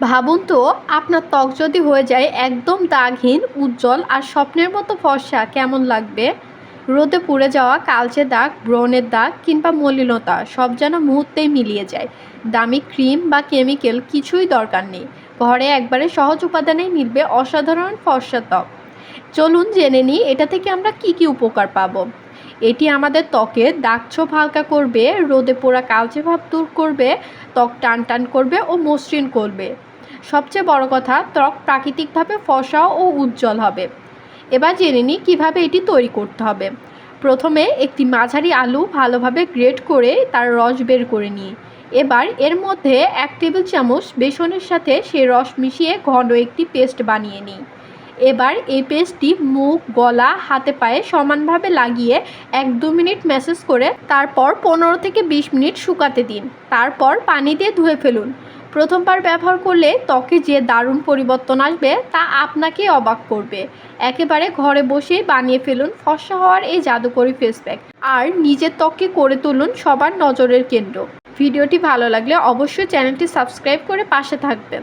ভাবুন তো, আপনার ত্বক যদি হয়ে যায় একদম দাগহীন, উজ্জ্বল আর স্বপ্নের মতো ফর্সা, কেমন লাগবে? রোদে পুড়ে যাওয়া কালচে দাগ, ব্রণের দাগ কিংবা মলিনতা, সব যেন মুহূর্তেই মিলিয়ে যায়। দামি ক্রিম বা কেমিক্যাল কিছুই দরকার নেই। ঘরে একবারে সহজ উপাদানেই মিলবে অসাধারণ ফর্সা ত্বক। চলুন জেনে নিই, এটা থেকে আমরা কি কি উপকার পাবো। এটি আমাদের ত্বকে দাগছোপ হালকা করবে, রোদে পোড়া কালচে ভাব দূর করবে, ত্বক টান টান করবে ও মসৃণ করবে। সবচেয়ে বড় কথা, ত্বক প্রাকৃতিকভাবে ফসা ও উজ্জ্বল হবে। এবার জেনে নিই কীভাবে এটি তৈরি করতে হবে। প্রথমে একটি মাঝারি আলু ভালোভাবে গ্রেট করে তার রস বের করে নিই। এবার এর মধ্যে এক টেবিল চামচ বেসনের সাথে সেই রস মিশিয়ে ঘন একটি পেস্ট বানিয়ে নিই। এবার এই পেস্টটি মুখ, গলা, হাতে পায়ে সমানভাবে লাগিয়ে এক দু মিনিট ম্যাসেজ করে তারপর পনেরো থেকে বিশ মিনিট শুকাতে দিন। তারপর পানি দিয়ে ধুয়ে ফেলুন। প্রথমবার ব্যবহার করলে ত্বকে যে দারুণ পরিবর্তন আসবে তা আপনাকেই অবাক করবে। একেবারে ঘরে বসেই বানিয়ে ফেলুন ফর্সা হওয়ার এই জাদুকরি ফেস প্যাক আর নিজের ত্বককে করে তুলুন সবার নজরের কেন্দ্র। ভিডিওটি ভালো লাগলে অবশ্যই চ্যানেলটি সাবস্ক্রাইব করে পাশে থাকবেন।